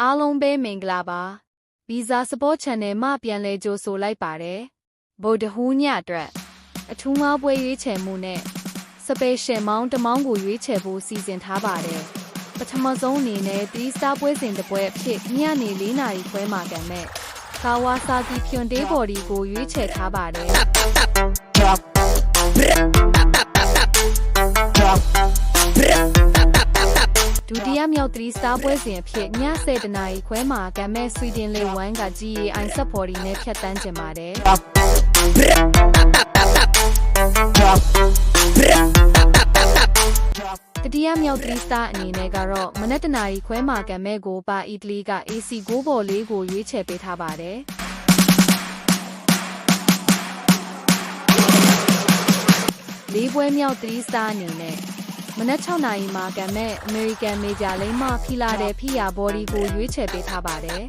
အားလုံးပဲမင်္ဂလာပါဗီဇာစပေါ် channel မှပြန်လဲကြိုဆိုလိုက်ပါတယ်ဗုဒ္ဓဟူးညအတွက်အထူးငါးပွဲရွေးချယ်မှုနဲ့ special မောင်းတစ်မောင်းကိုရွေးချယ်ဖို့စီစဉ်ထားပါတယ်ပထမဆုံးအနေနဲ့3 star ပွဲစဉ်တစ်ပွဲအဖြစ်ညနေ4နာရီခွဲမှာကန်မဲ့ကာဝါဆာကီဖြွန်တေးဘော်ဒီကိုရွေးချယ်ထားပါတယ် မြောက်3 star ပွဲစဉ်အဖြစ်ည7:00နာရီခွဲမှာကမ်မဲဆွီဒင်လေ1က GAI ဆက်ဖော်ဒီနဲ့ဖြတ်တန်းကျင်ပါတယ်တတိယမြောက်3 star အနေနဲ့ကတော့မနက်တနာရီခွဲမှာကမ်မဲကိုပါအီတလီက AC 6ဘော်လေးကိုရွေးချယ်ပေးထားပါတယ်လေးပွဲမြောက်3 star အနေနဲ့မ နက်6နာရီမှာကံမဲ့ American Major လိမ့်မှဖီလာတဲ့ဖီယာဘော်ဒီကိုရွေးချယ်ပေးထားပါတယ်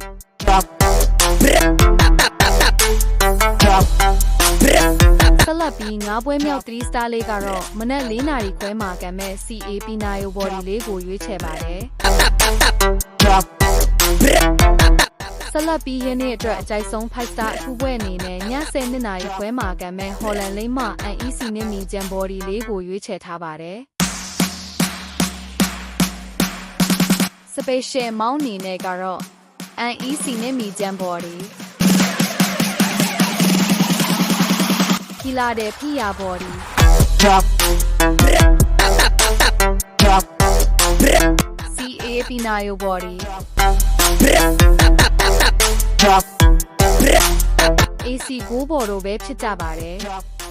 ဆက်လက်ပြီး9ပွဲမြောက်3 star လေးကတော့မနက်4နာရီခွဲမှာကံမဲ့ CA ပီနာယိုဘော်ဒီလေးကိုရွေးချယ်ပါတယ်ဆက်လက်ပြီးယနေ့အတွက်အကြိုက်ဆုံး5 star အထူးပွဲအနေနဲ့ည7:00နာရီခွဲမှာကံမဲ့ Holland လိမ့်မှ NEC နဲ့မီဂျန်ဘော်ဒီလေးကိုရွေးချယ်ထားပါတယ် special မောင်းနေနဲ့ကတော့ NEC နဲ့မီဂျန်ဘော်ဒီဖီလာတဲ့ဖီယာဘော်ဒီ CA ပီနာယိုဘော်ဒီ AC 9ဘော်တို့ပဲဖြစ်ကြပါတယ်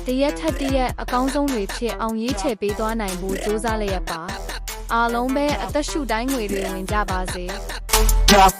တရက်ထက်တရက်အကောင်းဆုံးတွေဖြစ်အောင်ရေးချယ်ပေးသွားနိုင်ဖို့ကြိုးစားလျက်ပါ အားလုံးပဲအသက်ရှူတိုင်းငွေတွေဝင်ကြပါစေ drop